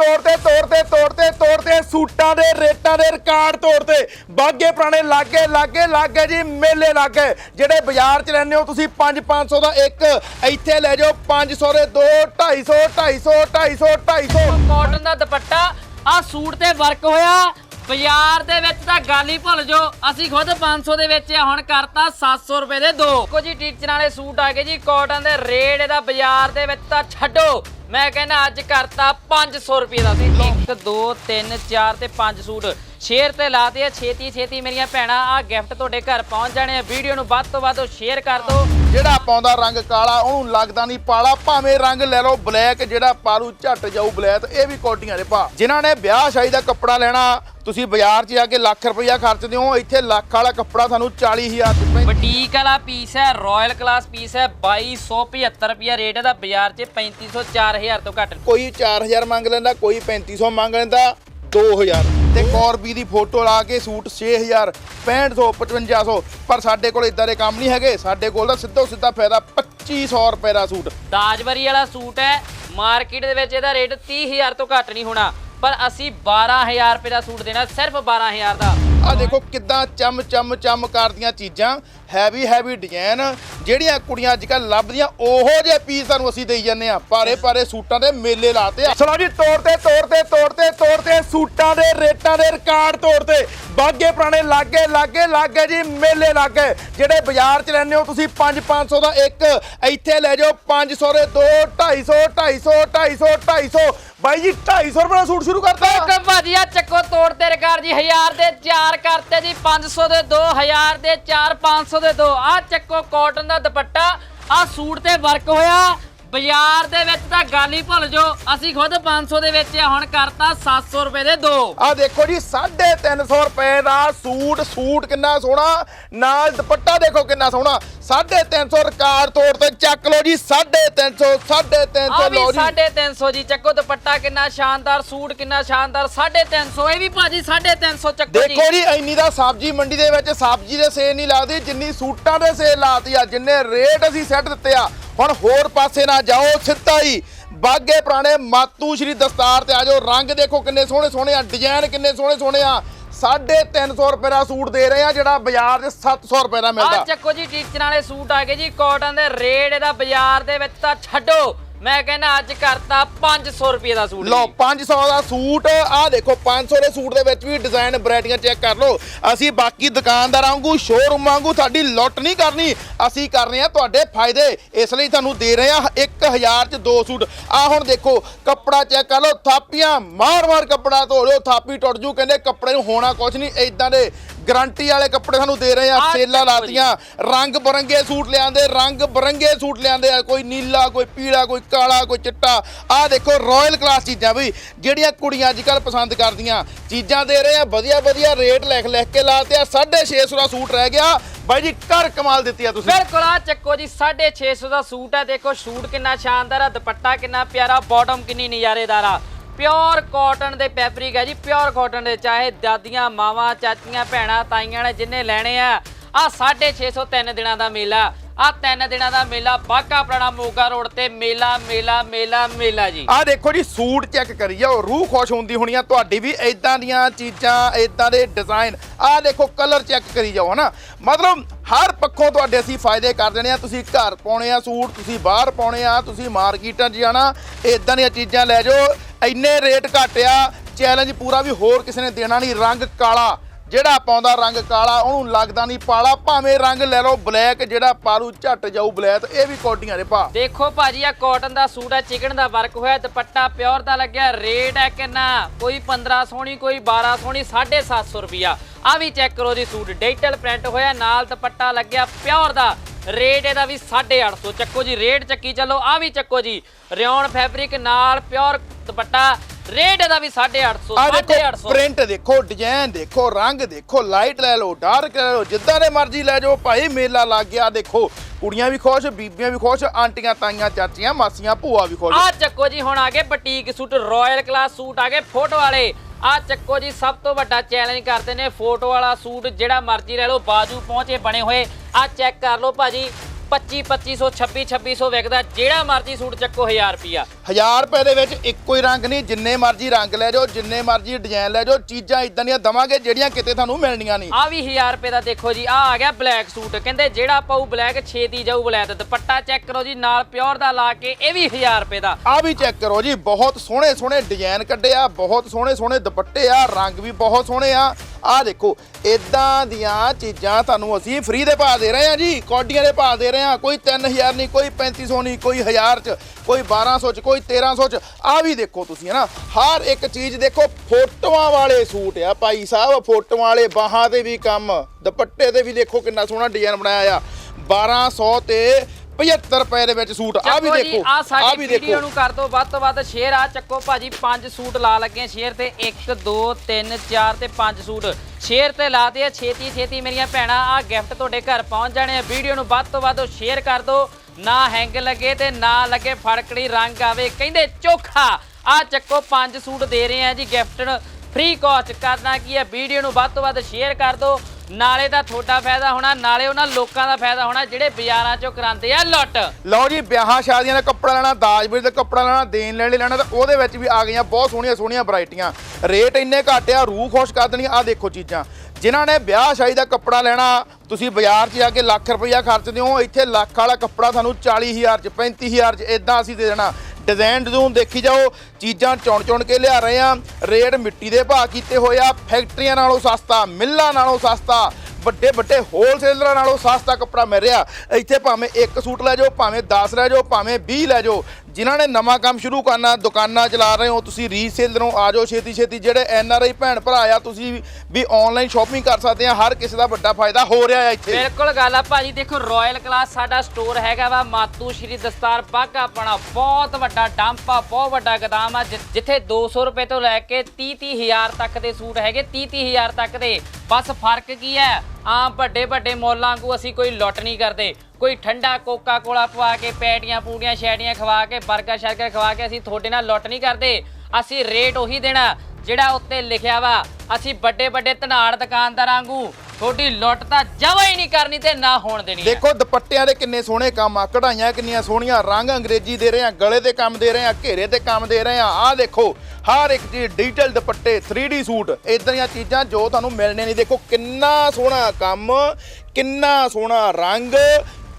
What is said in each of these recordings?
ਤੋੜਦੇ ਤੋੜਦੇ ਤੋੜਦੇ ਤੋੜਦੇ, ਸੂਟਾਂ ਦੇ, ਰੇਟਾਂ ਦੇ ਰਿਕਾਰਡ ਤੋੜਦੇ। ਬਾਗੇ ਪੁਰਾਣੇ ਲਾਗੇ ਲਾਗੇ ਲਾਗੇ ਜੀ, ਮੇਲੇ ਲਾਗੇ। ਜਿਹੜੇ ਬਾਜ਼ਾਰ 'ਚ ਲੈਂਦੇ ਹੋ ਤੁਸੀਂ 5 500 ਦਾ ਇੱਕ, ਇੱਥੇ ਲੈ ਜਾਓ 500 ਦੇ ਦੋ 250 250 250 250 ਕਾਟਨ ਦਾ ਦੁਪੱਟਾ ਆ ਸੂਟ ਤੇ ਵਰਕ ਹੋਇਆ। ਬਾਜ਼ਾਰ ਦੇ ਵਿੱਚ ਤਾਂ ਗੱਲ ਹੀ ਭੁੱਲ ਜੋ ਅਸੀਂ ਖੁਦ 500 ਦੇ ਵਿੱਚ ਆ, ਹੁਣ ਕਰਤਾ 700 ਰੁਪਏ ਦੇ ਦੋ। ਕੁਝ ਟੀਚਰਾਂ ਵਾਲੇ ਸੂਟ ਆ ਗਏ ਜੀ ਕਾਟਨ ਦੇ ਰੇਟ ਇਹਦਾ ਬਾਜ਼ਾਰ ਦੇ ਵਿੱਚ ਤਾਂ ਛੱਡੋ। ਮੈਂ ਕਹਿੰਦਾ ਅੱਜ ਕਰਤਾ 500 ਰੁਪਏ ਦਾ ਸੀ। 1 2 3 4 ਤੇ 5 ਸੂਟ। ਸ਼ੇਅਰ ਤੇ ਲਾਤੇ ਆ ਛੇਤੀ ਛੇਤੀ ਮੇਰੀਆਂ ਭੈਣਾਂ ਆ ਗਿਫਟ ਤੁਹਾਡੇ ਘਰ ਪਹੁੰਚ ਜਾਣੇ ਆ। ਵੀਡੀਓ ਨੂੰ ਵੱਧ ਤੋਂ ਵੱਧ ਸ਼ੇਅਰ ਕਰ ਦਿਓ। ਜਿਹੜਾ ਪਾਉਂਦਾ ਰੰਗ ਕਾਲਾ ਉਹਨੂੰ ਲੱਗਦਾ ਨਹੀਂ ਪਾਲਾ ਭਾਵੇਂ ਰੰਗ ਲੈ ਲਓ ਬਲੈਕ ਜਿਹੜਾ ਪਾਲੂ ਝੱਟ ਜਾਊ ਬਲੈਕ ਇਹ ਵੀ ਕੋਟੀਆਂ ਦੇ ਭਾ ਜਿਨ੍ਹਾਂ ਨੇ ਵਿਆਹ ਸ਼ਾਦੀ ਦਾ ਕੱਪੜਾ ਲੈਣਾ ਤੁਸੀਂ ਬਾਜ਼ਾਰ 'ਚ ਜਾ ਕੇ ਲੱਖ ਰੁਪਈਆ ਖਰਚਦੇ ਹੋ ਇੱਥੇ ਲੱਖ ਵਾਲਾ ਕੱਪੜਾ ਤੁਹਾਨੂੰ 40000 ਚ ਪੈਂਦਾ। ਬੁਟੀਕ ਵਾਲਾ ਪੀਸ ਹੈ ਰਾਇਲ ਕਲਾਸ ਪੀਸ ਹੈ 2275 ਰੁਪਿਆ ਰੇਟ ਇਹਦਾ ਬਾਜ਼ਾਰ 'ਚ 3500 4000 ਤੋਂ ਘੱਟ ਕੋਈ 4000 ਮੰਗ ਲੈਂਦਾ ਕੋਈ 3500 ਮੰਗ ਲੈਂਦਾ। 2000 ਤੇ ਕੌਰਬੀ ਦੀ ਫੋਟੋ ਲਾ ਕੇ ਸੂਟ 6000 6500 5500 ਪਰ ਸਾਡੇ ਕੋਲ ਇਦਾਂ ਦੇ ਕੰਮ ਨਹੀਂ ਹੈਗੇ। ਸਾਡੇ ਕੋਲ ਤਾਂ ਸਿੱਧੋ ਸਿੱਧਾ ਫਾਇਦਾ 2500 ਰੁਪਏ ਦਾ ਸੂਟ। ਦਾਜਵਰੀ ਵਾਲਾ ਸੂਟ ਹੈ। ਮਾਰਕੀਟ ਦੇ ਵਿੱਚ ਇਹਦਾ ਰੇਟ 30000 ਤੋਂ ਘੱਟ ਨਹੀਂ ਹੋਣਾ। ਪਰ ਅਸੀਂ 12000 ਰੁਪਏ ਦਾ ਸੂਟ ਦੇਣਾ ਸਿਰਫ 12000 ਦਾ। ਆ ਦੇਖੋ ਕਿੱਦਾਂ ਚਮ ਚਮ ਚਮ ਕਰਦੀਆਂ ਚੀਜ਼ਾਂ। ਹੈਵੀ ਹੈਵੀ ਡਿਜ਼ਾਈਨ ਜਿਹੜੀਆਂ ਕੁੜੀਆਂ ਅੱਜ ਕੱਲ ਲੱਭਦੀਆਂ ਉਹੋ ਜਿਹੇ ਪੀਸ ਤੁਹਾਨੂੰ ਅਸੀਂ ਦੇਈ ਜਾਂਦੇ ਆ ਭਾਰੇ ਭਾਰੇ ਸੂਟਾਂ ਦੇ ਮੇਲੇ ਲਾਤੇ ਆ। ਸੁਣੋ ਜੀ ਤੋੜਦੇ ਤੋੜਦੇ ਤੋੜਦੇ ਤੋੜਦੇ ਸੂਟਾਂ ਦੇ ਰੇਟਾਂ ਦੇ ਰਿਕਾਰਡ ਤੋੜਦੇ। ਬਾਗੇ ਪੁਰਾਣੇ ਲਾਗੇ ਲਾਗੇ ਲਾਗੇ ਜੀ ਮੇਲੇ ਲਾਗੇ। ਜਿਹੜੇ ਬਾਜ਼ਾਰ 'ਚ ਲੈਂਦੇ ਹੋ ਤੁਸੀਂ 5 500 ਦਾ ਇੱਕ ਇੱਥੇ ਲੈ ਜਾਓ 500 ਦੇ ਦੋ 250 250 250 250 ਬਾਈ ਜੀ 250 ਰੁਪਏ ਦਾ ਸੂਟ ਸ਼ੁਰੂ ਕਰਤਾ। ਇੱਕ ਭਾਜੀ ਆ ਚੱਕੋ ਤੋੜ ਤੇ ਰਿਕਾਰਡ ਜੀ 1000 ਦੇ 4 ਕਰਤੇ ਜੀ 500 ਦੇ 2 1000 ਦੇ 4 500 ਦੇ 2 ਆ ਚੱਕੋ ਕਾਟਨ ਦਾ ਦੁਪੱਟਾ ਆ ਸੂਟ ਤੇ ਵਰਕ ਹੋਇਆ। ਬਾਜ਼ਾਰ ਦੇ ਵਿੱਚ ਤਾਂ ਗੱਲ ਹੀ ਭੁੱਲ ਜੋ ਅਸੀਂ ਖੁਦ 500 ਦੇ ਵਿੱਚ ਆ, ਹੁਣ ਕਰਤਾ 700 ਰੁਪਏ ਦੇ ਦੋ। ਆ ਦੇਖੋ ਜੀ 350 ਰੁਪਏ ਦਾ ਸੂਟ ਸੂਟ ਕਿੰਨਾ ਸੋਹਣਾ ਨਾਲ ਦੁਪੱਟਾ ਦੇਖੋ ਕਿੰਨਾ ਸੋਹਣਾ। 350 ਰਿਕਾਰਡ ਤੋੜ ਤੇ ਚੱਕ ਲਓ ਜੀ 350 ਆ 350 ਵੀ ਲਓ ਜੀ। 350 ਜੀ ਚੱਕੋ ਦੁਪੱਟਾ ਕਿੰਨਾ ਸ਼ਾਨਦਾਰ ਸੂਟ ਕਿੰਨਾ ਸ਼ਾਨਦਾਰ 350 ਇਹ ਵੀ ਭਾਜੀ 350 ਚੱਕੋ ਜੀ। ਦੇਖੋ ਜੀ ਇੰਨੀ ਦਾ ਸਬਜ਼ੀ ਮੰਡੀ ਦੇ ਵਿੱਚ ਸਬਜ਼ੀ ਦੇ ਸੇਲ ਨਹੀਂ ਲਾਦੀ ਜਿੰਨੀ ਸੂਟਾਂ ਦੇ ਸੇਲ ਲਾਤੀ ਆ ਜਿੰਨੇ ਰੇਟ ਅਸੀਂ ਸੈੱਟ ਦਿੱਤੇ ਆ ਹੁਣ ਹੋਰ ਪਾਸੇ ਨਾ ਜਾਓ, ਸਿੱਧਾ ਹੀ ਬਾਗੇ ਪੁਰਾਣੇ ਮਾਤੂ ਸ਼੍ਰੀ ਦਸਤਾਰ ਤੇ ਆ ਜਾਓ। ਰੰਗ ਦੇਖੋ ਕਿੰਨੇ ਸੋਹਣੇ ਸੋਹਣੇ ਆ ਡਿਜ਼ਾਈਨ ਕਿੰਨੇ ਸੋਹਣੇ ਸੋਹਣੇ ਆ। 350 ਰੁਪਏ ਦਾ ਸੂਟ ਦੇ ਰਹੇ ਆ, ਜਿਹੜਾ ਬਾਜ਼ਾਰ 'ਚ 700 ਰੁਪਏ ਦਾ ਆ ਚੱਕੋ ਜੀ ਟੀਚਰਾਂ ਵਾਲੇ ਸੂਟ ਆ ਗਏ ਜੀ ਕਾਟਨ ਦੇ ਰੇਟ ਇਹਦਾ ਬਾਜ਼ਾਰ ਦੇ ਵਿੱਚ ਤਾਂ ਛੱਡੋ। ਮੈਂ ਕਹਿੰਦਾ ਅੱਜ ਕਰਤਾ 500 ਰੁਪਏ ਦਾ ਸੂਟ ਲਓ ਜੀ। 500 ਦਾ ਸੂਟ ਆ ਦੇਖੋ 500 ਦੇ ਸੂਟ ਦੇ ਵਿੱਚ ਵੀ ਡਿਜ਼ਾਈਨ ਵੈਰਾਈਟੀਆਂ ਚੈੱਕ ਕਰ ਲਓ। ਅਸੀਂ ਬਾਕੀ ਦੁਕਾਨਦਾਰਾਂ ਵਾਂਗੂ ਸ਼ੋਰੂਮ ਵਾਂਗੂ ਤੁਹਾਡੀ ਲੁੱਟ ਨਹੀਂ ਕਰਨੀ। ਅਸੀਂ ਕਰ ਰਹੇ ਹਾਂ ਤੁਹਾਡੇ ਫਾਇਦੇ। ਇਸ ਲਈ ਤੁਹਾਨੂੰ ਦੇ ਰਹੇ ਹਾਂ 1000 ਚ ਦੋ ਸੂਟ। ਆ ਹੁਣ ਦੇਖੋ ਕੱਪੜਾ ਚੈੱਕ ਕਰ ਲਓ ਥਾਪੀਆਂ ਮਾਰ ਮਾਰ ਕੱਪੜਾ ਧੋ ਲਿਓ ਥਾਪੀ ਟੁੱਟ ਜੂ ਕਹਿੰਦੇ ਕੱਪੜੇ ਨੂੰ ਹੋਣਾ ਕੁਝ ਨਹੀਂ ਇਦਾਂ ਦੇ ਗਾਰੰਟੀ ਵਾਲੇ ਕੱਪੜੇ ਸਾਨੂੰ ਦੇ ਰਹੇ ਆ ਆਹ ਸੇਲਾਂ ਦੇਖੋ ਜੀ। ਲਾਤੀਆਂ ਰੰਗ ਬਰੰਗੇ ਸੂਟ ਲਿਆਂਦੇ ਰੰਗ ਬਰੰਗੇ ਸੂਟ ਲਿਆਂਦੇ ਆ ਕੋਈ ਨੀਲਾ ਕੋਈ ਪੀਲਾ ਕੋਈ ਕਾਲਾ ਕੋਈ ਚਿੱਟਾ। ਆਹ ਦੇਖੋ ਰਾਇਲ ਕਲਾਸ ਚੀਜ਼ਾਂ ਵੀ ਜਿਹੜੀਆਂ ਕੁੜੀਆਂ ਅੱਜ ਕੱਲ ਪਸੰਦ ਕਰਦੀਆਂ। ਚੀਜ਼ਾਂ ਦੇ ਰਹੇ ਆ ਵਧੀਆ ਵਧੀਆ ਰੇਟ ਲਿਖ ਲਿਖ ਕੇ ਲਾਤੇ ਆ 650 ਦਾ ਸੂਟ ਰਹਿ ਗਿਆ। ਬਾਈ ਜੀ ਕਰ ਕਮਾਲ ਦਿੱਤੀ ਆ ਤੁਸੀਂ। ਬਿਲਕੁਲ ਆ ਚੱਕੋ ਜੀ 650 ਦਾ ਸੂਟ ਹੈ ਦੇਖੋ ਸੂਟ ਕਿੰਨਾ ਸ਼ਾਨਦਾਰ ਆ ਦੁਪੱਟਾ ਕਿੰਨਾ ਪਿਆਰਾ ਬਾਟਮ ਕਿੰਨੀ ਨਜ਼ਾਰੇਦਾਰ ਆ। ਪਿਓਰ ਕਾਟਨ ਦੇ ਫੈਬਰਿਕ ਹੈ ਜੀ, ਪਿਓਰ ਕਾਟਨ ਦੇ, ਚਾਹੇ ਦਾਦੀਆਂ, ਮਾਵਾਂ, ਚਾਚੀਆਂ, ਭੈਣਾਂ, ਤਾਈਆਂ ਨੇ ਜਿੰਨੇ ਲੈਣੇ ਆ ਆ 650 ਤਿੰਨ ਦਿਨਾਂ ਦਾ ਮੇਲਾ ਆ ਤਿੰਨ ਦਿਨਾਂ ਦਾ ਮੇਲਾ ਬਾਗਾ ਪੁਰਾਣਾ ਮੋਗਾ ਰੋਡ ਤੇ, ਮੇਲਾ ਮੇਲਾ ਮੇਲਾ ਮੇਲਾ ਜੀ। ਆਹ ਦੇਖੋ ਜੀ, ਸੂਟ ਚੈੱਕ ਕਰੀ ਜਾਓ ਰੂਹ ਖੁਸ਼ ਹੁੰਦੀ ਹੋਣੀ ਆ, ਤੁਹਾਡੀ ਵੀ ਇਦਾਂ ਦੀਆਂ ਚੀਜ਼ਾਂ ਇਦਾਂ ਦੇ ਡਿਜ਼ਾਈਨ ਆਹ ਦੇਖੋ ਕਲਰ ਚੈੱਕ ਕਰੀ ਜਾਓ, ਹਨਾ? ਮਤਲਬ ਹਰ ਪੱਖੋਂ ਤੁਹਾਡੇ ਅਸੀਂ ਫਾਇਦੇ ਕਰ ਦੇਣੇ ਆ, ਤੁਸੀਂ ਘਰ ਪਾਉਣੇ ਆ ਸੂਟ, ਤੁਸੀਂ ਬਾਹਰ ਪਾਉਣੇ ਆ, ਤੁਸੀਂ ਮਾਰਕੀਟਾਂ 'ਚ ਜਾਣਾ ਇਦਾਂ ਦੀਆਂ ਚੀਜ਼ਾਂ ਲੈ ਜਾਓ ਇੰਨੇ ਰੇਟ ਘਟਿਆ ਚੈਲੰਜ ਪੂਰਾ ਵੀ ਹੋਰ ਕਿਸੇ ਨੇ ਦੇਣਾ ਨਹੀਂ, ਰੰਗ ਕਾਲਾ। ਜਿਹੜਾ ਪਾਉਂਦਾ ਰੰਗ ਕਾਲਾ, ਉਹਨੂੰ ਲੱਗਦਾ ਨਹੀਂ ਪਾਲਾ, ਭਾਵੇਂ ਰੰਗ ਲੈ ਲਓ ਬਲੈਕ ਜਿਹੜਾ ਪਾਲੂ, ਝੱਟ ਜਾਊ ਬਲੈਕ ਇਹ ਵੀ ਕੋਟੀਆਂ ਦੇ ਭਾ। ਦੇਖੋ ਭਾਜੀ ਆ ਕਾਟਨ ਦਾ ਸੂਟ ਹੈ ਚਿਕਨ ਦਾ ਵਰਕ ਹੋਇਆ, ਦੁਪੱਟਾ ਪਿਓਰ ਦਾ ਲੱਗਿਆ ਰੇਟ ਹੈ ਕਿੰਨਾ? ਕੋਈ 15 ਸੋਹਣੀ ਕੋਈ 12 ਸੋਹਣੀ 750 ਰੁਪਿਆ ਆ ਵੀ ਚੈੱਕ ਕਰੋ ਜੀ ਸੂਟ ਡਿਜੀਟਲ ਪ੍ਰਿੰਟ ਹੋਇਆ, ਨਾਲ ਦੁਪੱਟਾ ਲੱਗਿਆ ਪਿਓਰ ਦਾ। ਰੇਟ ਇਹਦਾ ਵੀ 850 ਚੱਕੋ ਜੀ ਰੇਟ ਚੱਕੀ ਚੱਲੋ ਆ ਵੀ ਚੱਕੋ ਜੀ। ਰਿਓਨ ਫੈਬਰਿਕ ਨਾਲ ਪਿਓਰ ਦੁਪੱਟਾ ਰੇਟ ਇਹਦਾ ਵੀ 850 ਆ ਦੇਖੋ 850 ਪ੍ਰਿੰਟ ਦੇਖੋ ਡਿਜ਼ਾਈਨ ਦੇਖੋ ਰੰਗ ਦੇਖੋ ਲਾਈਟ ਲੈ ਲਓ ਡਾਰਕ ਲੈ ਲਓ ਜਿੱਦਾਂ ਦੇ ਮਰਜ਼ੀ ਲੈ ਜਾਓ ਭਾਈ ਮੇਲਾ ਲੱਗ ਗਿਆ ਦੇਖੋ। ਕੁੜੀਆਂ ਵੀ ਖੁਸ਼ ਬੀਬੀਆਂ ਵੀ ਖੁਸ਼ ਆਂਟੀਆਂ ਤਾਈਆਂ ਚਾਚੀਆਂ ਮਾਸੀਆਂ ਭੂਆ ਵੀ ਖੁਸ਼। ਆ ਚੱਕੋ ਜੀ ਹੁਣ ਆ ਗਏ boutique suit royal class suit ਆ ਗਏ ਫੋਟੋ ਵਾਲੇ। ਆ ਚੱਕੋ ਜੀ ਸਭ ਤੋਂ ਵੱਡਾ ਚੈਲੰਜ ਕਰਦੇ ਨੇ ਫੋਟੋ ਵਾਲਾ ਸੂਟ ਜਿਹੜਾ ਮਰਜ਼ੀ ਲੈ ਲਓ ਬਾਜੂ ਪਹੁੰਚੇ ਬਣੇ ਹੋਏ। ਆ ਚੈੱਕ ਕਰ ਲਓ ਭਾਜੀ 25 2500 26 2600 ਵਿਕਦਾ ਜਿਹੜਾ ਮਰਜ਼ੀ ਸੂਟ ਚੱਕੋ 1000 ਰੁਪਿਆ 1000 ਰੁਪਏ ਦੇ ਵਿੱਚ ਇੱਕੋ ਹੀ ਰੰਗ ਨਹੀਂ ਜਿੰਨੇ ਮਰਜ਼ੀ ਰੰਗ ਲੈ ਜਾਓ ਜਿੰਨੇ ਮਰਜ਼ੀ ਡਿਜ਼ਾਈਨ ਲੈ ਜਾਓ ਚੀਜ਼ਾਂ ਇਦਾਂ ਦੀਆਂ ਦਵਾਂਗੇ ਜਿਹੜੀਆਂ ਕਿਤੇ ਤੁਹਾਨੂੰ ਮਿਲਣੀਆਂ ਨਹੀਂ। ਆ ਵੀ 1000 ਰੁਪਏ ਦਾ ਦੇਖੋ ਜੀ ਆ ਆ ਗਿਆ ਬਲੈਕ ਸੂਟ। ਕਹਿੰਦੇ ਜਿਹੜਾ ਪਾਉ ਬਲੈਕ ਛੇਤੀ ਜਾਊ ਬਲੈਕ ਦੁਪੱਟਾ ਚੈੱਕ ਕਰੋ ਜੀ ਨਾਲ ਪਿਓਰ ਦਾ ਲਾ ਕੇ ਇਹ ਵੀ 1000 ਰੁਪਏ ਦਾ। ਆ ਵੀ ਚੈੱਕ ਕਰੋ ਜੀ ਬਹੁਤ ਸੋਹਣੇ ਸੋਹਣੇ ਡਿਜ਼ਾਈਨ ਕੱਢੇ ਆ ਬਹੁਤ ਸੋਹਣੇ ਸੋਹਣੇ ਦੁਪੱਟੇ ਆ ਰੰਗ ਵੀ ਬਹੁਤ ਸੋਹਣੇ ਆ। ਆਹ ਦੇਖੋ ਇਦਾਂ ਦੀਆਂ ਚੀਜ਼ਾਂ ਤੁਹਾਨੂੰ ਅਸੀਂ ਫ੍ਰੀ ਦੇ ਭਾਅ ਦੇ ਰਹੇ ਹਾਂ ਜੀ। ਕੌਡੀਆਂ ਦੇ ਭਾਅ ਦੇ ਰਹੇ ਹਾਂ। ਕੋਈ 3000 ਨਹੀਂ, ਕੋਈ 3500 ਨਹੀਂ, ਕੋਈ 1000 ਚ, ਕੋਈ 1200 ਚ, ਕੋਈ 1300 ਚ। ਆਹ ਵੀ ਦੇਖੋ ਤੁਸੀਂ, ਹੈ ਨਾ? ਹਰ ਇੱਕ ਚੀਜ਼ ਦੇਖੋ, ਫੋਟੋਆਂ ਵਾਲੇ ਸੂਟ ਆ ਭਾਈ ਸਾਹਿਬ, ਫੋਟੋਆਂ ਵਾਲੇ ਬਾਹਾਂ ਤੇ ਵੀ ਕੰਮ, ਦੁਪੱਟੇ ਤੇ ਵੀ ਦੇਖੋ ਕਿੰਨਾ ਸੋਹਣਾ ਡਿਜ਼ਾਈਨ ਬਣਾਇਆ ਆ। 1200 ਤੇ 75 ਰੁਪਏ ਦੇ ਵਿੱਚ ਸੂਟ ਆ ਵੀ ਦੇਖੋ ਆ ਸਾਡੀ ਵੀਡੀਓ ਨੂੰ ਕਰ ਦਿਓ ਵੱਧ ਤੋਂ ਵੱਧ ਸ਼ੇਅਰ ਆ ਚੱਕੋ ਭਾਜੀ ਪੰਜ ਸੂਟ ਲਾ ਲੱਗੇ ਸ਼ੇਅਰ ਤੇ 1 2 3 4 ਤੇ 5 ਸੂਟ। ਸ਼ੇਅਰ ਤੇ ਲਾਤੇ ਆ ਛੇਤੀ ਛੇਤੀ ਮੇਰੀਆਂ ਭੈਣਾਂ ਆ ਗਿਫਟ ਤੁਹਾਡੇ ਘਰ ਪਹੁੰਚ ਜਾਣੇ ਆ। ਵੀਡੀਓ ਨੂੰ ਵੱਧ ਤੋਂ ਵੱਧ ਸ਼ੇਅਰ ਕਰ ਦਿਓ ਨਾ ਹੈਂਗ ਲੱਗੇ ਤੇ ਨਾ ਲੱਗੇ ਫੜਕੜੀ ਰੰਗ ਆਵੇ ਕਹਿੰਦੇ ਚੋਖਾ। ਆ ਚੱਕੋ ਪੰਜ ਸੂਟ ਦੇ ਰਹੇ ਆ ਜੀ ਗਿਫਟ ਫ੍ਰੀ ਕਾਸਟ ਕਰਨਾ ਕੀ ਹੈ ਵੀਡੀਓ ਨੂੰ ਵੱਧ ਤੋਂ ਵੱਧ ਸ਼ੇਅਰ ਕਰ ਦਿਓ ਨਾਲੇ ਤਾਂ ਤੁਹਾਡਾ ਫਾਇਦਾ ਹੋਣਾ, ਨਾਲੇ ਉਹਨਾਂ ਲੋਕਾਂ ਦਾ ਫਾਇਦਾ ਹੋਣਾ ਜਿਹੜੇ ਬਾਜ਼ਾਰਾਂ ਚੋਂ ਕਰਾਉਂਦੇ ਆ ਲੁੱਟ। ਲਓ ਜੀ, ਵਿਆਹਾਂ ਸ਼ਾਦੀਆਂ ਦਾ ਕੱਪੜਾ ਲੈਣਾ ਦਾਜ ਬੇਜ ਦਾ ਕੱਪੜਾ ਲੈਣਾ, ਦੇਣ ਲੈਣ ਲਈ ਲੈਣਾ, ਤਾਂ ਉਹਦੇ ਵਿੱਚ ਵੀ ਆ ਗਈਆਂ ਬਹੁਤ ਸੋਹਣੀਆਂ ਸੋਹਣੀਆਂ ਵੈਰਾਈਟੀਆਂ। ਰੇਟ ਇੰਨੇ ਘੱਟ ਆ, ਰੂਹ ਖੁਸ਼ ਕਰ ਦੇਣੀ ਆ ਦੇਖੋ ਚੀਜ਼ਾਂ। ਜਿਨ੍ਹਾਂ ਨੇ ਵਿਆਹ ਸ਼ਾਦੀ ਦਾ ਕੱਪੜਾ ਲੈਣਾ, ਤੁਸੀਂ ਬਾਜ਼ਾਰ 'ਚ ਜਾ ਕੇ ਲੱਖ ਰੁਪਈਆ ਖਰਚਦੇ ਹੋ, ਇੱਥੇ ਲੱਖ ਵਾਲਾ ਕੱਪੜਾ ਤੁਹਾਨੂੰ 40000 'ਚ 35000 'ਚ ਇਦਾਂ ਅਸੀਂ ਦੇ ਦੇਣਾ। ਡਿਜ਼ਾਈਨ ਡਿਜ਼ੂਨ ਦੇਖੀ ਜਾਓ, ਚੀਜ਼ਾਂ ਚੁਣ ਚੁਣ ਕੇ ਲਿਆ ਰਹੇ ਆ ਰੇਟ ਮਿੱਟੀ ਦੇ ਭਾਅ ਕੀਤੇ ਹੋਏ ਆ, ਫੈਕਟਰੀਆਂ ਨਾਲੋਂ ਸਸਤਾ, ਮਿੱਲਾਂ ਨਾਲੋਂ ਸਸਤਾ, ਵੱਡੇ ਵੱਡੇ ਹੋਲਸੇਲਰਾਂ ਨਾਲੋਂ ਸਸਤਾ ਕੱਪੜਾ ਮਿਲ ਰਿਹਾ। ਇੱਥੇ ਭਾਵੇਂ ਇੱਕ ਸੂਟ ਲੈ ਜਾਓ, ਭਾਵੇਂ 10 ਲੈ ਜਾਓ, ਭਾਵੇਂ 20 ਲੈ ਜਾਓ। ਜਿਨ੍ਹਾਂ ਨੇ ਨਵਾਂ ਕੰਮ ਸ਼ੁਰੂ ਕਰਨਾ, ਦੁਕਾਨਾਂ ਚਲਾ ਰਹੇ ਹੋ, ਤੁਸੀਂ ਰੀਸੇਲਰੋਂ ਆ ਜਾਓ ਛੇਤੀ ਛੇਤੀ। ਜਿਹੜੇ ਐਨ ਆਰ ਆਈ ਭੈਣ ਭਰਾ ਆ, ਤੁਸੀਂ ਵੀ ਆਨਲਾਈਨ ਸ਼ਾਪਿੰਗ ਕਰ ਸਕਦੇ ਆ, ਹਰ ਕਿਸੇ ਦਾ ਵੱਡਾ ਫਾਇਦਾ ਹੋ ਰਿਹਾ ਹੈ ਇੱਥੇ। ਬਿਲਕੁਲ ਗੱਲ ਆ ਭਾਜੀ, ਦੇਖੋ ਰਾਇਲ ਕਲਾਸ ਸਾਡਾ ਸਟੋਰ ਹੈਗਾ ਵਾ, ਮਾਤੂ ਸ਼੍ਰੀ ਦਸਤਾਰ ਬਾਗਾ ਆਪਣਾ, ਬਹੁਤ ਵੱਡਾ ਡੰਪ ਆ, ਬਹੁਤ ਵੱਡਾ ਗਦਾਮ ਆ, ਜਿ- ਜਿੱਥੇ 200 ਰੁਪਏ ਤੋਂ ਲੈ ਕੇ 30 30 ਹਜ਼ਾਰ ਤੱਕ ਦੇ ਸੂਟ ਹੈਗੇ 30 30 ਹਜ਼ਾਰ ਤੱਕ ਦੇ। ਬਸ ਫ਼ਰਕ ਕੀ ਹੈ ਆਮ ਵੱਡੇ ਵੱਡੇ ਮੌਲਾਂ ਵਾਂਗੂ ਅਸੀਂ ਕੋਈ ਲੁੱਟ ਨਹੀਂ ਕਰਦੇ। ਕੋਈ ਠੰਡਾ ਕੋਕਾ ਕੋਲਾ ਪਵਾ ਕੇ, ਪੈਟੀਆਂ ਪੂੜੀਆਂ, ਸ਼ੈਟੀਆਂ ਖਵਾ ਕੇ 버ਗਰ ਸ਼ਰਗਰ ਖਵਾ ਕੇ ਅਸੀਂ ਤੁਹਾਡੇ ਨਾਲ ਲੁੱਟ ਨਹੀਂ ਕਰਦੇ। ਅਸੀਂ ਰੇਟ ਉਹੀ ਦੇਣਾ, ਜਿਹੜਾ ਉੱਤੇ ਲਿਖਿਆ ਵਾ, ਅਸੀਂ ਵੱਡੇ ਵੱਡੇ ਧਨਾੜ ਦੁਕਾਨਦਾਰਾਂ ਵਾਂਗੂ ਤੁਹਾਡੀ ਲੁੱਟ ਤਾਂ ਜਮਾ ਹੀ ਨਹੀਂ ਕਰਨੀ ਤੇ ਨਾ ਹੋਣ ਦੇਣੀ ਹੈ। ਦੇਖੋ, ਦੁਪੱਟਿਆਂ ਦੇ ਕਿੰਨੇ ਸੋਹਣੇ ਕੰਮ ਆ, ਕਢਾਈਆਂ ਕਿੰਨੀਆਂ ਸੋਹਣੀਆਂ, ਰੰਗ ਅੰਗਰੇਜ਼ੀ ਦੇ ਰਹੇ ਆ, ਗਲੇ ਦੇ ਕੰਮ ਦੇ ਰਹੇ ਆ, ਘੇਰੇ ਤੇ ਕੰਮ ਦੇ ਰਹੇ ਆ। ਆਹ ਦੇਖੋ, ਹਰ ਇੱਕ ਚੀਜ਼ ਡਿਜੀਟਲ ਦੁਪੱਟੇ 3D ਸੂਟ ਇਦਾਂ ਦੀਆਂ ਚੀਜ਼ਾਂ ਜੋ ਤੁਹਾਨੂੰ ਮਿਲਣੇ ਨਹੀਂ। ਦੇਖੋ, ਕਿੰਨਾ ਸੋਹਣਾ ਕੰਮ, ਕਿੰਨਾ ਸੋਹਣਾ ਰੰਗ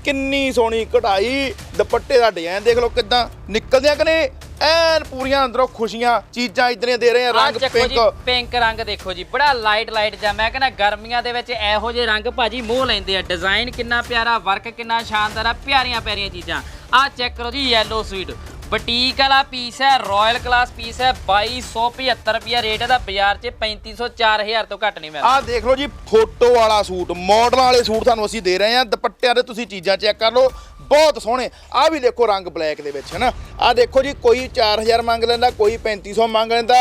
ਕਿੰਨੀ ਸੋਹਣੀ ਕਢਾਈ ਦੁਪੱਟੇ ਦਾ ਡਿਜ਼ਾਈਨ ਦੇਖ ਲਓ ਕਿਦਾਂ ਨਿਕਲਦੀਆਂ ਕਿ ਨਹੀਂ? ਐਨ ਪੂਰੀਆਂ ਅੰਦਰੋਂ ਖੁਸ਼ੀਆਂ ਚੀਜ਼ਾਂ ਇਦਾਂ ਦੇ ਰਹੇ ਆ ਰੰਗ ਜੀ ਪਿੰਕ ਪਿੰਕ ਰੰਗ ਦੇਖੋ ਜੀ ਬੜਾ ਲਾਈਟ ਲਾਈਟ ਜਿਹਾ। ਮੈਂ ਕਹਿੰਦਾ ਗਰਮੀਆਂ ਦੇ ਵਿੱਚ ਇਹੋ ਜਿਹੇ ਰੰਗ ਭਾਜੀ ਮੋਹ ਲੈਂਦੇ ਆ। ਡਿਜ਼ਾਈਨ ਕਿੰਨਾ ਪਿਆਰਾ ਵਰਕ ਕਿੰਨਾ ਸ਼ਾਨਦਾਰ ਆ ਪਿਆਰੀਆਂ ਪਿਆਰੀਆਂ ਚੀਜ਼ਾਂ। ਆਹ ਚੈੱਕ ਕਰੋ ਜੀ ਯੈਲੋ ਸਵੀਟ ਬੁਟੀਕ ਵਾਲਾ ਪੀਸ ਹੈ ਰਾਇਲ ਕਲਾਸ ਪੀਸ ਹੈ 2275 ਰੁਪਿਆ ਰੇਟ ਇਹਦਾ ਬਾਜ਼ਾਰ 'ਚ 3500 4000 ਤੋਂ ਘੱਟ ਨਹੀਂ ਮਿਲਦਾ। ਆਹ ਦੇਖ ਲਓ ਜੀ ਫੋਟੋ ਵਾਲਾ ਸੂਟ ਮਾਡਲਾਂ ਵਾਲੇ ਸੂਟ ਤੁਹਾਨੂੰ ਅਸੀਂ ਦੇ ਰਹੇ ਹਾਂ, ਦੁਪੱਟਿਆਂ ਦੇ ਤੁਸੀਂ ਚੀਜ਼ਾਂ ਚੈੱਕ ਕਰ ਲਓ, ਬਹੁਤ ਸੋਹਣੇ। ਆਹ ਵੀ ਦੇਖੋ ਰੰਗ ਬਲੈਕ ਦੇ ਵਿੱਚ, ਹੈ ਨਾ? ਆਹ ਦੇਖੋ ਜੀ, ਕੋਈ 4000 ਮੰਗ ਲੈਂਦਾ, ਕੋਈ 3500 ਮੰਗ ਲੈਂਦਾ।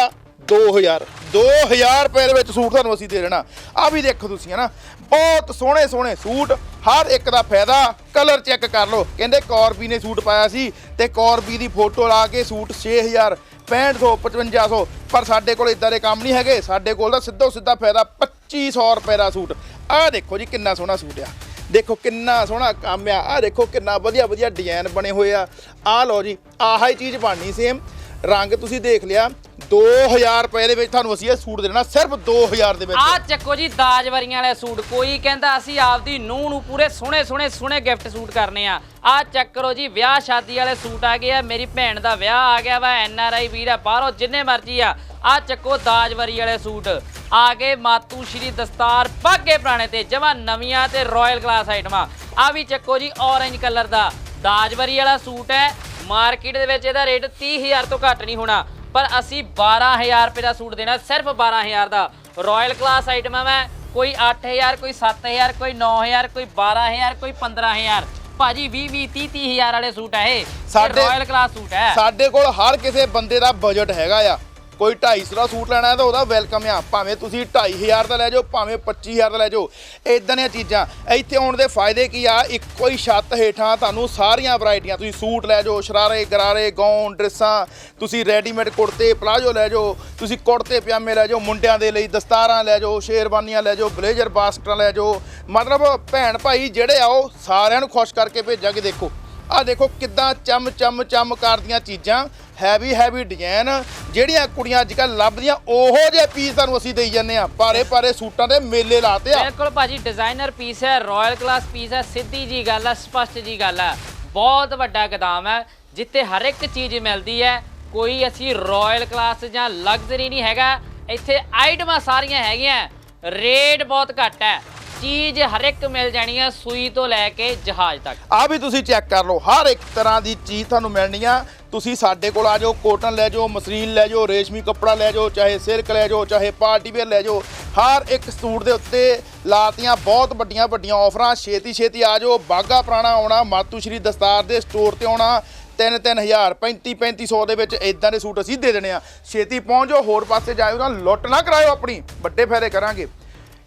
2000 2000 ਰੁਪਏ ਦੇ ਵਿੱਚ ਸੂਟ ਤੁਹਾਨੂੰ ਅਸੀਂ ਦੇ ਦੇਣਾ। ਆਹ ਵੀ ਦੇਖੋ ਤੁਸੀਂ, ਹੈ ਨਾ? ਬਹੁਤ ਸੋਹਣੇ ਸੋਹਣੇ ਸੂਟ। ਹਰ ਇੱਕ ਦਾ ਫਾਇਦਾ। ਕਲਰ ਚੈੱਕ ਕਰ ਲਓ। ਕਹਿੰਦੇ ਕੌਰਬੀ ਨੇ ਸੂਟ ਪਾਇਆ ਸੀ ਤੇ ਕੌਰਬੀ ਦੀ ਫੋਟੋ ਲਾ ਕੇ ਸੂਟ 6000 6500 5500 ਪਰ ਸਾਡੇ ਕੋਲ ਇਦਾਂ ਦੇ ਕੰਮ ਨਹੀਂ ਹੈਗੇ। ਸਾਡੇ ਕੋਲ ਤਾਂ ਸਿੱਧੋ ਸਿੱਧਾ ਫਾਇਦਾ 2500 ਰੁਪਏ ਦਾ ਸੂਟ। ਆਹ ਦੇਖੋ ਜੀ ਕਿੰਨਾ ਸੋਹਣਾ ਸੂਟ ਆ। ਦੇਖੋ ਕਿੰਨਾ ਸੋਹਣਾ ਕੰਮ ਆ। ਆਹ ਦੇਖੋ ਕਿੰਨਾ ਵਧੀਆ ਵਧੀਆ ਡਿਜ਼ਾਈਨ ਬਣੇ ਹੋਏ ਆ। ਆਹ ਲਓ ਜੀ, ਆਹ ਹੀ ਚੀਜ਼ ਬਣਨੀ ਸੇਮ ਰੰਗ ਤੁਸੀਂ ਦੇਖ ਲਿਆ। 2000 ਰੁਪਏ ਦੇ ਵਿੱਚ ਤੁਹਾਨੂੰ ਅਸੀਂ ਇਹ ਸੂਟ ਦੇਣਾ, ਸਿਰਫ 2000 ਦੇ ਵਿੱਚ। ਆ ਚੱਕੋ ਜੀ, ਦਾਜਵਰੀਆਂ ਵਾਲੇ ਸੂਟ। ਕੋਈ ਕਹਿੰਦਾ ਅਸੀਂ ਆਪਦੀ ਨੂੰਹ ਨੂੰ ਪੂਰੇ ਸੋਹਣੇ ਸੋਹਣੇ ਸੋਹਣੇ ਗਿਫਟ ਸੂਟ ਕਰਨੇ ਆ। ਆ ਚੱਕ ਕਰੋ ਜੀ, ਵਿਆਹ ਸ਼ਾਦੀ ਵਾਲੇ ਸੂਟ ਆ ਗਏ ਆ। ਮੇਰੀ ਭੈਣ ਦਾ ਵਿਆਹ ਆ ਗਿਆ ਵਾ, ਐਨ ਆਰ ਆਈ ਵੀਰ ਆ, ਬਾਹਰੋਂ ਜਿੰਨੇ ਮਰਜ਼ੀ ਆ। ਆ ਚੱਕੋ, ਦਾਜਵਰੀ ਵਾਲੇ ਸੂਟ। ਆ ਗਏ ਮਾਤੂ ਸ਼੍ਰੀ ਦਸਤਾਰ ਬਾਗੇ ਪੁਰਾਣੇ ਤੇ, ਜਮਾ ਨਵੀਆਂ ਤੇ ਰਾਇਲ ਕਲਾਸ ਆਈਟਮਾਂ ਆ। ਵੀ ਚੱਕੋ ਜੀ ਔਰੇਂਜ ਕਲਰ ਦਾ। ਦਾਜਵਰੀ ਵਾਲਾ ਸੂਟ ਹੈ। ਮਾਰਕੀਟ ਦੇ ਵਿੱਚ ਇਹਦਾ ਰੇਟ 30000 ਤੋਂ ਘੱਟ ਨਹੀਂ ਹੋਣਾ। ਪਰ ਅਸੀਂ 12000 ਰੁਪਏ ਦਾ ਸੂਟ ਦੇਣਾ ਸਿਰਫ 12000 ਦਾ। ਰਾਇਲ ਕਲਾਸ ਆਈਟਮਾਂ ਮੈਂ ਕੋਈ 8000 ਕੋਈ 7000 ਕੋਈ 9000 ਕੋਈ 12000 ਕੋਈ 15000 ਭਾਜੀ 20 20 30 30000 ਵਾਲੇ ਸੂਟ ਹੈ ਇਹ। ਸਾਡੇ- ਰਾਇਲ ਕਲਾਸ ਸੂਟ ਹੈ। ਸਾਡੇ ਕੋਲ ਹਰ ਕਿਸੇ ਬੰਦੇ ਦਾ ਬਜਟ ਹੈਗਾ ਆ। ਕੋਈ 250 ਦਾ ਸੂਟ ਲੈਣਾ ਹੈ ਤਾਂ ਉਹਦਾ ਵੈਲਕਮ ਆ। ਭਾਵੇਂ ਤੁਸੀਂ 2500 ਦਾ ਲੈ ਜਾਓ, ਭਾਵੇਂ 25000 ਦਾ ਲੈ ਜਾਓ ਇਦਾਂ ਦੀਆਂ ਚੀਜ਼ਾਂ। ਇੱਥੇ ਆਉਣ ਦੇ ਫਾਇਦੇ ਕੀ ਆ? ਇੱਕੋ ਹੀ ਛੱਤ ਹੇਠਾਂ ਤੁਹਾਨੂੰ ਸਾਰੀਆਂ ਵੈਰਾਈਟੀਆਂ, ਤੁਸੀਂ ਸੂਟ ਲੈ ਜਾਓ, ਸ਼ਰਾਰੇ, ਗਰਾਰੇ, ਗਾਊਨ, ਡਰੈਸਾਂ, ਤੁਸੀਂ ਰੈਡੀਮੇਡ ਕੁੜਤੇ, ਪਲਾਜੋ ਲੈ ਜਾਓ, ਤੁਸੀਂ ਕੁੜਤੇ, ਪਜਾਮੇ ਲੈ ਜਾਓ, ਮੁੰਡਿਆਂ ਦੇ ਲਈ ਦਸਤਾਰਾਂ ਲੈ ਜਾਓ, ਸ਼ੇਰਵਾਨੀਆਂ ਲੈ ਜਾਓ, ਬਲੇਜ਼ਰ ਬਾਸਕਟਾਂ ਲੈ ਜਾਓ। ਮਤਲਬ ਭੈਣ ਭਾਈ ਜਿਹੜੇ ਆਓ ਸਾਰਿਆਂ ਨੂੰ ਖੁਸ਼ ਕਰਕੇ ਭੇਜਾਂਗੇ, ਦੇਖੋ। ਆ ਦੇਖੋ ਕਿੱਦਾਂ ਚਮ ਚਮ ਚਮ ਕਰਦੀਆਂ ਚੀਜ਼ਾਂ ਹੈਵੀ ਹੈਵੀ ਡਿਜ਼ਾਈਨ ਜਿਹੜੀਆਂ ਕੁੜੀਆਂ ਅੱਜ ਕੱਲ੍ਹ ਲੱਭਦੀਆਂ, ਉਹੋ ਜਿਹੇ ਪੀਸ ਤੁਹਾਨੂੰ ਅਸੀਂ ਦੇਈ ਜਾਂਦੇ ਆ ਭਾਰੇ ਭਾਰੇ ਸੂਟਾਂ ਦੇ ਮੇਲੇ ਲਾਤੇ ਆ। ਬਿਲਕੁਲ ਭਾਜੀ ਡਿਜ਼ਾਈਨਰ ਪੀਸ ਹੈ ਰਾਇਲ ਕਲਾਸ ਪੀਸ ਹੈ, ਸਿੱਧੀ ਜੀ ਗੱਲ ਹੈ, ਸਪਸ਼ਟ ਜੀ ਗੱਲ ਹੈ। ਬਹੁਤ ਵੱਡਾ ਗਦਾਮ ਹੈ, ਜਿੱਥੇ ਹਰ ਇੱਕ ਚੀਜ਼ ਮਿਲਦੀ ਹੈ। ਕੋਈ ਅਸੀਂ ਰਾਇਲ ਕਲਾਸ ਜਾਂ ਲਗਜ਼ਰੀ ਨਹੀਂ ਹੈਗਾ। ਇੱਥੇ ਆਈਟਮਾਂ ਸਾਰੀਆਂ ਹੈਗੀਆਂ। ਰੇਟ ਬਹੁਤ ਘੱਟ ਹੈ। ਚੀਜ਼ ਹਰ ਇੱਕ ਮਿਲ ਜਾਣੀ ਆ ਸੂਈ ਤੋਂ ਲੈ ਕੇ ਜਹਾਜ਼ ਤੱਕ। ਆ ਵੀ ਤੁਸੀਂ ਚੈੱਕ ਕਰ ਲਓ, ਹਰ ਇੱਕ ਤਰ੍ਹਾਂ ਦੀ ਚੀਜ਼ ਤੁਹਾਨੂੰ ਮਿਲਣੀ ਆ। ਤੁਸੀਂ ਸਾਡੇ ਕੋਲ ਆ ਜਾਓ, ਕੋਟਨ ਲੈ ਜਾਓ, ਮਸਰੀਨ ਲੈ ਜਾਓ, ਰੇਸ਼ਮੀ ਕੱਪੜਾ ਲੈ ਜਾਓ, ਚਾਹੇ ਸਿਰਕ ਲੈ ਜਾਓ, ਚਾਹੇ ਪਾਰਟੀ ਵੇਅਰ ਲੈ ਜਾਓ, ਹਰ ਇੱਕ ਸੂਟ ਦੇ ਉੱਤੇ ਲਾਤੀਆਂ ਬਹੁਤ ਵੱਡੀਆਂ ਵੱਡੀਆਂ ਆਫਰਾਂ। ਛੇਤੀ ਛੇਤੀ ਆ ਜਾਓ ਬਾਗਾ ਪੁਰਾਣਾ ਆਉਣਾ ਮਾਤੂ ਸ਼੍ਰੀ ਦਸਤਾਰ ਦੇ ਸਟੋਰ ਤੇ ਆਉਣਾ। 3-3000 35-3500 ਦੇ ਵਿੱਚ ਇਦਾਂ ਦੇ ਸੂਟ ਅਸੀਂ ਦੇ ਦੇਣੇ ਆ। ਛੇਤੀ ਪਹੁੰਚ ਜਾਓ ਹੋਰ ਪਾਸੇ ਜਾਇਓ ਨਾ ਲੁੱਟ ਨਾ ਕਰਾਇਓ ਆਪਣੀ, ਵੱਡੇ ਫਾਇਦੇ ਕਰਾਂਗੇ।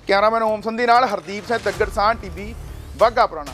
ਕੈਮਰਾਮੈਨ ਓਮ ਸੰਧੀ ਨਾਲ ਹਰਦੀਪ ਸਿੰਘ ਦੱਗੜ ਸਾਹ ਟੀਵੀ ਬਾਗਾ ਪੁਰਾਣਾ।